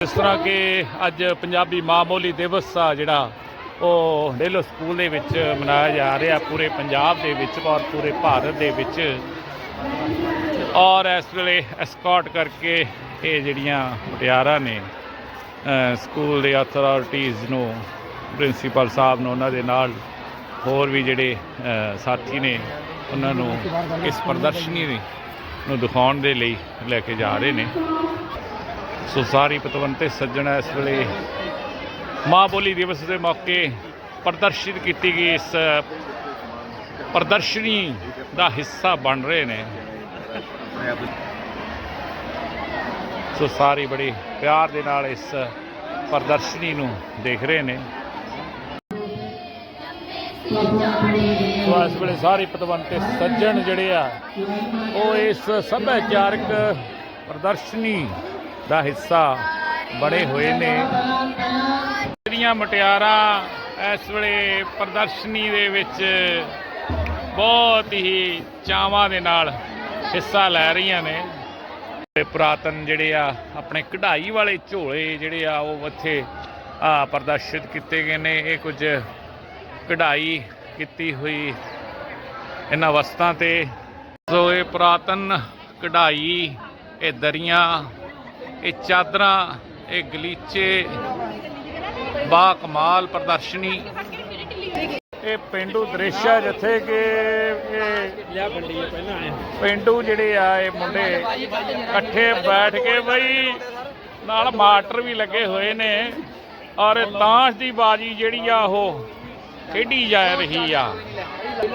ਜਿਸ ਤਰ੍ਹਾਂ ਕਿ ਅੱਜ ਪੰਜਾਬੀ ਮਾਂ ਬੋਲੀ ਦਿਵਸ ਆ ਜਿਹੜਾ ਉਹ ਡੇਲੋ ਸਕੂਲ ਦੇ ਵਿੱਚ ਮਨਾਇਆ ਜਾ ਰਿਹਾ ਪੂਰੇ ਪੰਜਾਬ ਦੇ ਵਿੱਚ ਔਰ ਪੂਰੇ ਭਾਰਤ ਦੇ ਵਿੱਚ। ਔਰ ਇਸ ਵੇਲੇ ਐਸਕੌਟ ਕਰਕੇ ਇਹ ਜਿਹੜੀਆਂ ਮੁਟਿਆਰਾਂ ਨੇ ਸਕੂਲ ਦੇ ਅਥਾਰਟੀਜ਼ ਨੂੰ ਪ੍ਰਿੰਸੀਪਲ ਸਾਹਿਬ ਨੂੰ, ਉਹਨਾਂ ਦੇ ਨਾਲ ਹੋਰ ਵੀ ਜਿਹੜੇ ਸਾਥੀ ਨੇ, ਉਹਨਾਂ ਨੂੰ ਇਸ ਪ੍ਰਦਰਸ਼ਨੀ ਨੂੰ ਦਿਖਾਉਣ ਦੇ ਲਈ ਲੈ ਕੇ ਜਾ ਰਹੇ ਨੇ। ਸੋ ਸਾਰੀ ਪਤਵੰਤੇ ਸੱਜਣ ਇਸ ਵੇਲੇ ਮਾਂ ਬੋਲੀ ਦਿਵਸ ਦੇ ਮੌਕੇ ਪ੍ਰਦਰਸ਼ਿਤ ਕੀਤੀ ਗਈ। ਇਸ ਪ੍ਰਦਰਸ਼ਨੀ ਦਾ ਹਿੱਸਾ ਬਣ ਰਹੇ ਨੇ। ਸੋ ਸਾਰੇ ਬੜੇ ਪਿਆਰ ਦੇ ਨਾਲ ਇਸ ਪ੍ਰਦਰਸ਼ਨੀ ਨੂੰ ਦੇਖ ਰਹੇ ਨੇ। ਸੋ ਇਸ ਵੇਲੇ ਸਾਰੇ ਪਤਵੰਤੇ ਸੱਜਣ ਜਿਹੜੇ ਆ, ਉਹ ਇਸ ਸੱਭਿਆਚਾਰਕ ਪ੍ਰਦਰਸ਼ਨੀ ਦਾ ਹਿੱਸਾ ਬਣੇ ਹੋਏ ਨੇ। ਜਿਹੜੀਆਂ ਮਟਿਆਰਾਂ ਇਸ ਵੇਲੇ ਪ੍ਰਦਰਸ਼ਨੀ ਦੇ ਵਿੱਚ ਬਹੁਤ ਹੀ ਚਾਵਾਂ ਦੇ ਨਾਲ ਹਿੱਸਾ ਲੈ ਰਹੀਆਂ ਨੇ। ਤੇ ਪੁਰਾਤਨ ਜਿਹੜੇ ਆ, ਆਪਣੇ ਕਢਾਈ ਵਾਲੇ ਝੋਲੇ ਜਿਹੜੇ ਆ, ਉਹ ਇੱਥੇ, ਆ ਪ੍ਰਦਰਸ਼ਿਤ ਕੀਤੇ ਗਏ ਨੇ। ਇਹ ਕੁਝ ਕਢਾਈ ਕੀਤੀ ਹੋਈ ਇਹਨਾਂ ਵਸਤਾਂ ਤੇ। ਸੋ ਇਹ ਪੁਰਾਤਨ ਕਢਾਈ, ਇਹ ਦਰੀਆਂ ਇਹ ਚਾਦਰਾਂ, ਇਹ ਗਲੀਚੇ, ਬਾ ਕਮਾਲ ਪ੍ਰਦਰਸ਼ਨੀ। ਇਹ ਪਿੰਡੂ ਦ੍ਰਿਸ਼ ਆ ਜਿੱਥੇ ਕਿ ਇਹ ਪਿੰਡੂ ਜਿਹੜੇ ਆ, ਇਹ ਮੁੰਡੇ ਇਕੱਠੇ ਬੈਠ ਕੇ ਬਈ ਨਾਲ ਮਾਸਟਰ ਵੀ ਲੱਗੇ ਹੋਏ ਨੇ ਔਰ ਤਾਸ਼ ਦੀ ਬਾਜੀ ਜਿਹੜੀ ਆ ਉਹ ਖੇਡੀ ਜਾ ਰਹੀ ਆ।